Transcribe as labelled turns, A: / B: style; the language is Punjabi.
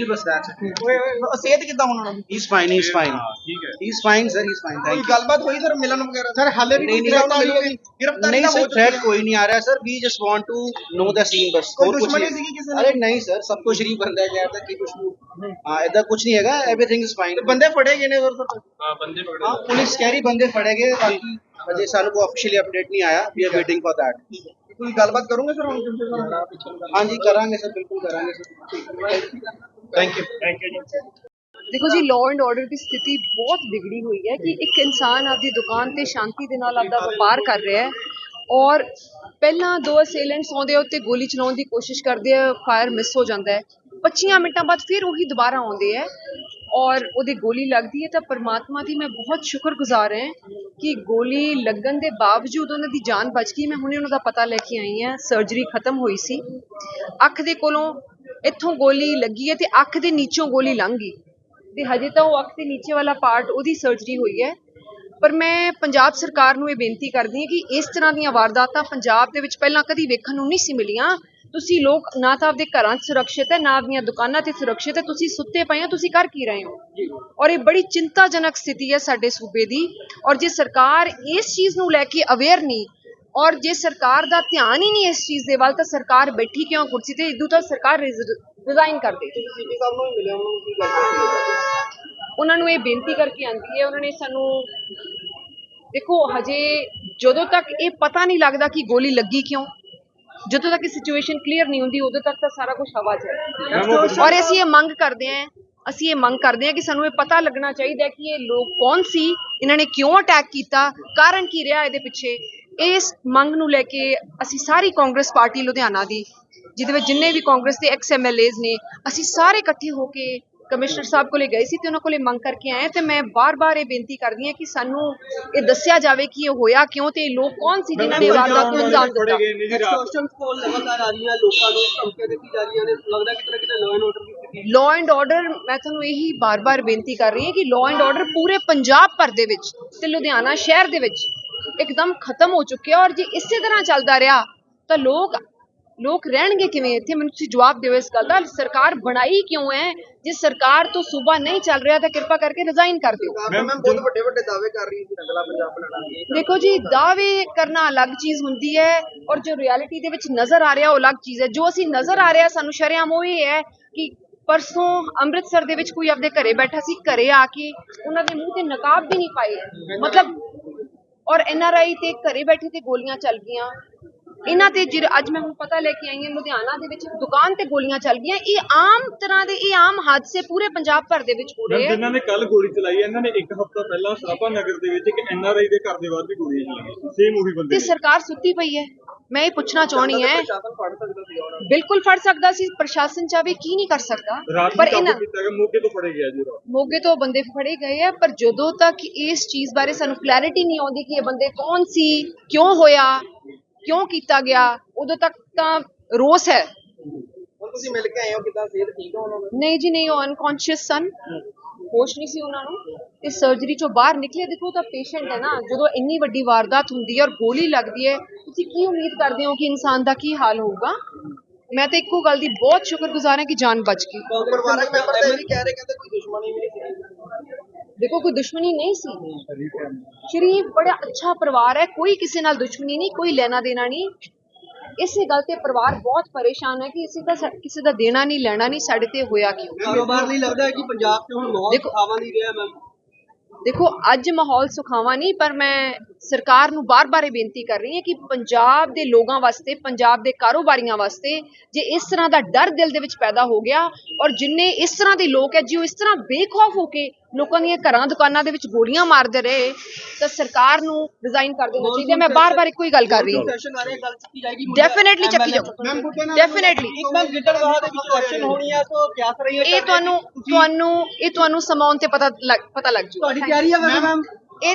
A: that.
B: ਓਏ ਓਏ ਸਿਹਤ ਕਿੱਦਾਂ ਹੁਣ ਉਹਨਾਂ ਦੀ
A: He's fine. He's fine.
C: ਠੀਕ ਹੈ
A: He's fine, sir. He's fine.
B: ਕੋਈ
A: Thank you.
B: ਗੱਲਬਾਤ ਹੋਈ ਸਰ ਮਿਲਣ ਵਗੈਰਾ ਸਰ ਹਾਲੇ ਵੀ
A: ਨਹੀਂ,
B: ਕੋਈ
A: ਨਹੀਂ,
B: ਗ੍ਰਿਫਤਾਰੀ
A: ਨਹੀਂ,
B: ਹੋਈ ਗ੍ਰਿਫਤਾਰੀ
A: नहीं
B: ਤਾਂ
A: सर
B: ਹੋ
A: थ्रेट
B: ਚੁੱਕੀ
A: कोई नहीं आ रहा है sir we just want to know the scene बस
B: कोई
A: और कुछ
B: दुश्मनी
A: नहीं।
B: सीगी किसी ने?
A: अरे नहीं सर सब कुछ शरीफ बंदा है यार कि कुछ हाँ ऐसा कुछ नहीं हैगा एवरीथिंग इज फाइन
B: ਬੰਦੇ ਫੜੇ ਗਏ ਨੇ ਸਰ
C: ਹਾਂ ਬੰਦੇ ਪਕੜੇ
A: हाँ पुलिस कह रही बंदे फड़े गए बाकी अजय सानू को ऑफिशियली अपडेट नहीं आया we are waiting for that
B: ਕੋਈ ਗੱਲਬਾਤ ਕਰੋਗੇ ਸਰ ਹੁਣ ਕਿਸੇ ਨਾਲ
A: हाँ जी करांगे sir thank you
C: thank you ਜੀ
D: ਦੇਖੋ ਜੀ ਲਾਅ ਐਂਡ ਆਰਡਰ ਦੀ ਸਥਿਤੀ ਬਹੁਤ ਵਿਗੜੀ ਹੋਈ ਹੈ ਕਿ ਇੱਕ ਇਨਸਾਨ ਆਪਦੀ ਦੁਕਾਨ ਤੇ ਸ਼ਾਂਤੀ ਦੇ ਨਾਲ ਆਪਦਾ ਵਪਾਰ ਕਰ ਰਿਹਾ ਹੈ ਔਰ ਪਹਿਲਾਂ ਦੋ ਅਸੇਲੈਂਟਸ ਆਉਂਦੇ ਉੱਤੇ ਗੋਲੀ ਚਲਾਉਣ ਦੀ ਕੋਸ਼ਿਸ਼ ਕਰਦੇ ਆ ਫਾਇਰ ਮਿਸ ਹੋ ਜਾਂਦਾ ਹੈ। 25 ਮਿੰਟਾਂ ਬਾਅਦ ਫਿਰ ਉਹੀ ਦੁਬਾਰਾ ਆਉਂਦੇ ਆ ਔਰ ਉਹਦੇ ਗੋਲੀ ਲੱਗਦੀ ਹੈ। ਤਾਂ ਪਰਮਾਤਮਾ ਦੀ ਮੈਂ ਬਹੁਤ ਸ਼ੁਕਰਗੁਜ਼ਾਰ ਹਾਂ ਕਿ ਗੋਲੀ ਲੱਗਣ ਦੇ ਬਾਵਜੂਦ ਉਹਨਾਂ ਦੀ ਜਾਨ ਬਚ ਗਈ। ਮੈਂ ਹੁਣੇ ਉਹਨਾਂ ਦਾ ਪਤਾ ਲੈ ਕੇ ਆਈ ਹਾਂ ਸਰਜਰੀ ਖਤਮ ਹੋਈ ਸੀ। ਅੱਖ ਦੇ ਕੋਲੋਂ ਇੱਥੋਂ ਗੋਲੀ ਲੱਗੀ ਹੈ ਤੇ ਅੱਖ ਦੇ ਨੀਚੋਂ ਗੋਲੀ ਲੰਘ ਗਈ। ਤੇ ਹਜੇ ਤਾਂ ਉਹ ਅੱਖ ਦੇ ਨੀਚੇ ਵਾਲਾ ਪਾਰਟ ਉਹਦੀ ਸਰਜਰੀ ਹੋਈ ਹੈ। ਪਰ ਮੈਂ ਪੰਜਾਬ ਸਰਕਾਰ ਨੂੰ ਇਹ ਬੇਨਤੀ ਕਰਦੀ ਹਾਂ ਕਿ ਇਸ ਤਰ੍ਹਾਂ ਦੀਆਂ ਵਾਰਦਾਤਾਂ ਪੰਜਾਬ ਦੇ ਵਿੱਚ ਪਹਿਲਾਂ ਕਦੀ ਵੇਖਣ ਨੂੰ ਨਹੀਂ ਸੀ ਮਿਲੀਆਂ। ਤੁਸੀਂ ਲੋਕ ਨਾ ਤਾਂ ਆਪਦੇ ਘਰਾਂ 'ਚ ਸੁਰੱਖਿਅਤ ਹੈ ਨਾ ਆਪਦੀਆਂ ਦੁਕਾਨਾਂ ਤੇ ਸੁਰੱਖਿਅਤ ਹੈ। ਤੁਸੀਂ ਸੁੱਤੇ ਪਏ ਹੋ ਤੁਸੀਂ ਕਰ ਕੀ ਰਹੇ ਹੋ? ਔਰ ਇਹ ਬੜੀ ਚਿੰਤਾਜਨਕ ਸਥਿਤੀ ਹੈ ਸਾਡੇ ਸੂਬੇ ਦੀ। ਔਰ ਜੇ ਸਰਕਾਰ ਇਸ ਚੀਜ਼ ਨੂੰ ਲੈ ਕੇ ਅਵੇਅਰ ਨਹੀਂ ਔਰ ਜੇ ਸਰਕਾਰ ਦਾ ਧਿਆਨ ਹੀ ਨਹੀਂ ਇਸ ਚੀਜ਼ ਦੇ ਵੱਲ ਤਾਂ ਸਰਕਾਰ ਬੈਠੀ ਕਿਉਂ ਕੁਰਸੀ ਤੇ? ਇਦੋਂ ਤਾਂ ਸਰਕਾਰ ਰਿਜ਼ਾਈਨ ਕਰ ਦੇ
B: ਸੀਪੀ ਸਾਹਿਬ ਨੂੰ ਮਿਲਿਆ ਉਹਨਾਂ ਨੂੰ ਕੀ ਗੱਲ
D: ਉਹਨਾਂ ਨੂੰ ਇਹ ਬੇਨਤੀ ਕਰਕੇ ਆਂਦੀ ਹੈ ਉਹਨਾਂ ਨੇ ਸਾਨੂੰ ਦੇਖੋ ਹਜੇ ਜਦੋਂ ਤੱਕ ਇਹ ਪਤਾ ਨਹੀਂ ਲੱਗਦਾ ਕਿ ਗੋਲੀ ਲੱਗੀ ਕਿਉਂ ਜਦੋਂ ਤੱਕ ਇਹ ਸਿਚੁਏਸ਼ਨ ਕਲੀਅਰ ਨਹੀਂ ਹੁੰਦੀ ਉਦੋਂ ਤੱਕ ਤਾਂ ਸਾਰਾ ਕੁਝ ਹਵਾ 'ਚ ਹੈ। ਔਰ ਅਸੀਂ ਇਹ ਮੰਗ ਕਰਦੇ ਹਾਂ ਅਸੀਂ ਇਹ ਮੰਗ ਕਰਦੇ ਹਾਂ ਕਿ ਸਾਨੂੰ ਇਹ ਪਤਾ ਲੱਗਣਾ ਚਾਹੀਦਾ ਹੈ ਕਿ ਇਹ ਲੋਕ ਕੌਣ ਸੀ ਇਹਨਾਂ ਨੇ ਕਿਉਂ ਅਟੈਕ ਕੀਤਾ ਕਾਰਨ ਕੀ ਰਿਹਾ ਇਹਦੇ ਪਿੱਛੇ? ਇਸ ਮੰਗ ਨੂੰ ਲੈ ਕੇ ਅਸੀਂ ਸਾਰੀ ਕਾਂਗਰਸ ਪਾਰਟੀ ਲੁਧਿਆਣਾ ਦੀ ਜਿਹਦੇ ਵਿੱਚ ਜਿੰਨੇ ਵੀ ਕਾਂਗਰਸ ਦੇ ਐਕਸ ਐਮਐਲਏਜ਼ ਨੇ ਅਸੀਂ ਸਾਰੇ ਇਕੱਠੇ ਹੋ ਕੇ ਕਮਿਸ਼ਨਰ ਸਾਹਿਬ ਕੋਲੇ ਗਏ ਸੀ ਤੇ ਉਹਨਾਂ ਕੋਲੇ ਮੰਗ ਕਰਕੇ ਆਏ ਤੇ ਮੈਂ ਬਾਰ-ਬਾਰ ਇਹ ਬੇਨਤੀ ਕਰਦੀ ਹਾਂ ਕਿ ਸਾਨੂੰ ਇਹ ਦੱਸਿਆ ਜਾਵੇ ਕਿ ਇਹ ਹੋਇਆ ਕਿਉਂ ਤੇ ਇਹ ਲੋਕ ਕੌਣ ਸੀ ਜਿਨ੍ਹਾਂ ਨੇ ਵਾਰਦਾਤ ਨੂੰ ਅੰਜਾਮ ਦਿੱਤਾ?
B: ਐਕਸਟੋਰਸ਼ਨ ਕਾਲ ਲਗਾਤਾਰ ਆ ਰਹੀਆਂ ਲੋਕਾਂ ਨੂੰ ਧਮਕੀਆਂ ਦਿੱਤੀ ਜਾ ਰਹੀਆਂ ਨੇ ਲੱਗਦਾ ਕਿਤੇ ਨਾ ਕਿਤੇ ਲਾਅ ਐਂਡ ਆਰਡਰ ਦੀ ਸਥਿਤੀ
D: ਲਾਅ ਐਂਡ ਆਰਡਰ ਮੈਂ ਤੁਹਾਨੂੰ ਇਹੀ ਬਾਰ-ਬਾਰ ਬੇਨਤੀ ਕਰ ਰਹੀ ਹਾਂ ਕਿ ਲਾਅ ਐਂਡ ਆਰਡਰ ਪੂਰੇ ਪੰਜਾਬ ਭਰ ਦੇ ਵਿੱਚ ਤੇ ਲੁਧਿਆਣਾ ਸ਼ਹਿਰ ਦੇ ਵਿੱਚ ਇੱਕਦਮ ਖਤਮ ਹੋ ਚੁੱਕਿਆ ਔਰ ਜੇ ਇਸੇ ਤਰ੍ਹਾਂ ਚੱਲਦਾ ਰਿਹਾ ਤਾਂ ਲੋਕ ਲੋਕ ਰਹਿਣਗੇ ਕਿਵੇਂ? ਇੱਥੇ ਮੈਨੂੰ ਤੁਸੀਂ ਜਵਾਬ ਦਿਓ ਇਸ ਗੱਲ ਦਾ ਸਰਕਾਰ ਬਣਾਈ ਕਿਉਂ ਹੈ? ਜੇ ਸਰਕਾਰ ਤੋਂ ਸੂਬਾ ਨਹੀਂ ਚੱਲ ਰਿਹਾ ਤਾਂ ਕਿਰਪਾ ਕਰਕੇ ਰਿਜ਼ਾਈਨ ਕਰ ਦਿਓ।
B: ਮੈਮ ਬਹੁਤ ਵੱਡੇ ਵੱਡੇ ਦਾਅਵੇ ਕਰ ਰਹੀ ਸੀ ਅਗਲਾ ਪੰਜਾਬ ਬਣਾਉਣਾ
D: ਦੇਖੋ ਜੀ ਦਾਅਵੇ ਕਰਨਾ ਅਲੱਗ ਚੀਜ਼ ਹੁੰਦੀ ਹੈ ਔਰ ਜੋ ਰਿਐਲਿਟੀ ਦੇ ਵਿੱਚ ਨਜ਼ਰ ਆ ਰਿਹਾ ਉਹ ਅਲੱਗ ਚੀਜ਼ ਹੈ। ਜੋ ਅਸੀਂ ਨਜ਼ਰ ਆ ਰਿਹਾ ਸਾਨੂੰ ਸ਼ਰੇਆਮ ਉਹ ਇਹ ਹੈ ਕਿ ਪਰਸੋਂ ਅੰਮ੍ਰਿਤਸਰ ਦੇ ਵਿੱਚ ਕੋਈ ਆਪਦੇ ਘਰੇ ਬੈਠਾ ਸੀ ਘਰੇ ਆ ਕੇ ਉਹਨਾਂ ਦੇ ਮੂੰਹ ਤੇ ਨਕਾਬ ਵੀ ਨਹੀਂ ਪਾਏ। ਮਤਲਬ ਔਰ ਐਨਆਰਆਈ ਤੇ ਘਰੇ ਬੈਠੇ ਤੇ ਗੋਲੀਆਂ ਚੱਲ ਗਈਆਂ। ਇਹਨਾਂ ਤੇ ਜਿਹੜੇ ਅੱਜ ਮੈਂ ਹੁਣ ਪਤਾ ਲੈ ਕੇ ਆਈ ਹਾਂ ਲੁਧਿਆਣਾ ਦੇ ਵਿੱਚ ਦੁਕਾਨ ਤੇ ਗੋਲੀਆਂ ਚੱਲ ਗਈਆਂ। ਇਹ ਆਮ ਤਰ੍ਹਾਂ ਦੇ ਇਹ ਆਮ ਹਾਦਸੇ ਪੂਰੇ ਪੰਜਾਬ ਭਰ ਦੇ ਵਿੱਚ ਹੋ ਰਹੇ ਆ।
C: ਜਿਨ੍ਹਾਂ ਨੇ ਕੱਲ ਗੋਲੀ ਚਲਾਈ ਇਹਨਾਂ ਨੇ ਇੱਕ ਹਫ਼ਤਾ ਪਹਿਲਾਂ ਸਰਾਭਾ ਨਗਰ ਦੇ ਵਿੱਚ ਇੱਕ ਐਨਆਰਆਈ ਦੇ ਘਰ ਦੇ ਬਾਹਰ ਵੀ ਗੋਲੀਆਂ ਚਲਾਈਆਂ ਸੇਮ ਉਹੀ ਬੰਦੇ
D: ਤੇ ਸਰਕਾਰ ਸੁੱਤੀ ਪਈ ਹੈ। ਮੈਂ ਇਹ ਪੁੱਛਣਾ ਚਾਹਣੀ ਹੈ। ਬਿਲਕੁਲ ਫੜ ਸਕਦਾ ਸੀ ਪ੍ਰਸ਼ਾਸਨ ਚਾਹੇ ਕੀ ਨਹੀਂ ਕਰ ਸਕਦਾ। ਪਰ
C: ਨੂੰ
D: ਇਹਨਾਂ
C: ਮੌਕੇ ਤੋਂ ਫੜੇ ਗਿਆ ਜੀ ਰਾਤ।
D: ਮੋਗੇ ਤੋਂ ਬੰਦੇ ਫੜੇ ਗਏ ਆ ਪਰ ਜਦੋਂ ਤੱਕ ਇਸ ਚੀਜ਼ ਬਾਰੇ ਸਾਨੂੰ ਕਲੈਰਿਟੀ ਨਹੀਂ ਆਉਂਦੀ ਕਿ ਇਹ ਬੰਦੇ ਕੌਣ ਸੀ ਕਿਉਂ ਹੋਇਆ ਕਿਉਂ ਕੀਤਾ ਗਿਆ ਉਦੋਂ ਤੱਕ ਤਾਂ ਰੋਸ ਹੈ।
B: ਤੁਸੀਂ ਮਿਲ ਕੇ ਆਏ ਹੋ ਕਿਦਾਂ ਸਿਹਤ ਠੀਕ ਹੋ ਉਹਨਾਂ ਦੀ?
D: ਨਹੀਂ ਜੀ ਨਹੀਂ ਉਹ ਅਨਕੌਂਸ਼ੀਅਸ ਸਨ। ਹੋਸ਼ ਨਹੀਂ ਸੀ ਉਹਨਾਂ ਨੂੰ। ਤੇ ਸਰਜਰੀ ਚੋਂ ਬਾਹਰ ਨਿਕਲੇ ਦੇਖੋ ਤਾਂ ਪੇਸ਼ੈਂਟ ਹੈ ਨਾ ਜਦੋਂ ਇੰਨੀ ਵੱਡੀ ਵਾਰਦਾਤ ਹੁੰਦੀ ਹੈ ਔਰ ਗੋਲੀ ਲੱਗਦੀ ਹੈ ਤੁਸੀਂ ਕੀ ਉਮੀਦ ਕਰਦੇ ਹੋ ਕਿ ਇਨਸਾਨ ਦਾ ਕੀ ਹਾਲ ਹੋਊਗਾ? ਮੈਂ ਤਾਂ ਇੱਕੋ ਗੱਲ ਦੀ ਬਹੁਤ ਸ਼ੁਕਰਗੁਜ਼ਾਰ ਹਾਂ ਕਿ ਜਾਨ ਬਚ ਗਈ।
B: ਪਰਿਵਾਰਕ ਮੈਂਬਰ ਤਾਂ ਇਹ ਵੀ ਕਹਿ ਰਹੇ ਕਹਿੰਦੇ ਕੋਈ ਦੁਸ਼ਮਣੀ ਵੀ ਨਹੀਂ ਸੀ।
D: ਦੇਖੋ ਕੋਈ ਦੁਸ਼ਮਣੀ ਨਹੀਂ ਸੀ। ਸ਼ਰੀਫ ਬੜਾ ਅੱਛਾ ਪਰਿਵਾਰ ਹੈ ਕੋਈ ਕਿਸੇ ਨਾਲ ਦੁਸ਼ਮਣੀ ਨਹੀਂ ਕੋਈ ਲੈਣਾ ਦੇਣਾ ਨਹੀਂ। ਇਸੇ ਗੱਲ ਤੇ ਪਰਿਵਾਰ ਬਹੁਤ ਪਰੇਸ਼ਾਨ ਹੈ ਕਿ ਇਸੇ ਦਾ ਕਿਸੇ ਦਾ ਦੇਣਾ ਨਹੀਂ ਲੈਣਾ ਨਹੀਂ ਸਾਡੇ ਤੇ ਹੋਇਆ ਕਿਉਂ?
B: ਕਾਰੋਬਾਰ ਲਈ ਲੱਗਦਾ ਕਿ ਪੰਜਾਬ 'ਚ ਹੁਣ
D: ਦੇਖੋ-
B: ਖਾਵਾ ਨਹੀਂ ਰਿਹਾ ਮੈਮ।
D: ਦੇਖੋ, ਅੱਜ ਮਾਹੌਲ ਸੁਖਾਵਾਂ ਨਹੀਂ, ਪਰ ਮੈਂ ਸਰਕਾਰ ਨੂੰ ਬਾਰ-ਬਾਰ ਇਹ ਬੇਨਤੀ ਕਰ ਰਹੀ ਹਾਂ ਕਿ ਪੰਜਾਬ ਦੇ ਲੋਕਾਂ ਵਾਸਤੇ, ਪੰਜਾਬ ਦੇ ਕਾਰੋਬਾਰੀਆਂ ਵਾਸਤੇ ਜੇ ਇਸ ਤਰ੍ਹਾਂ ਦਾ ਡਰ ਦਿਲ ਦੇ ਵਿੱਚ ਪੈਦਾ ਹੋ ਗਿਆ ਔਰ ਜਿੰਨੇ ਇਸ ਤਰ੍ਹਾਂ ਦੇ ਲੋਕ ਹੈ, ਜੋ ਇਸ ਤਰ੍ਹਾਂ ਬੇਖੌਫ ਹੋ ਕੇ ਲੋਕਾਂ ਦੀਆਂ ਘਰਾਂ ਦੁਕਾਨਾਂ ਦੇ ਵਿੱਚ ਗੋਲੀਆਂ ਮਾਰਦੇ ਰਹੇ ਤਾਂ ਸਰਕਾਰ ਨੂੰ ਰਿਜ਼ਾਈਨ ਕਰ ਦੇਣਾ ਚਾਹੀਦਾ। ਮੈਂ ਬਾਰ-ਬਾਰ ਇੱਕੋ ਹੀ ਗੱਲ ਕਰ ਰਹੀ ਹਾਂ।
B: ਸੈਸ਼ਨ ਆ ਰਿਹਾ ਗੱਲ ਚੱਕੀ ਜਾਏਗੀ
D: ਡੈਫੀਨਿਟਲੀ ਚੱਕੀ ਜਾਊ ਡੈਫੀਨਿਟਲੀ
B: ਇੱਕ ਮੈਮ ਗਿੱਦੜਵਾਹਾ ਦੇ ਵਿੱਚ ਇਲੈਕਸ਼ਨ ਹੋਣੀ ਹੈ ਤਾਂ ਕਿਆ ਰਹੀ ਹੈ
D: ਇਹ ਤੁਹਾਨੂੰ ਤੁਹਾਨੂੰ ਇਹ ਤੁਹਾਨੂੰ ਸਮਾਉਣ ਤੇ ਪਤਾ ਪਤਾ ਲੱਗ ਜੂਗਾ
B: ਤੁਹਾਡੀ ਤਿਆਰੀ ਹੈ ਮੈਮ?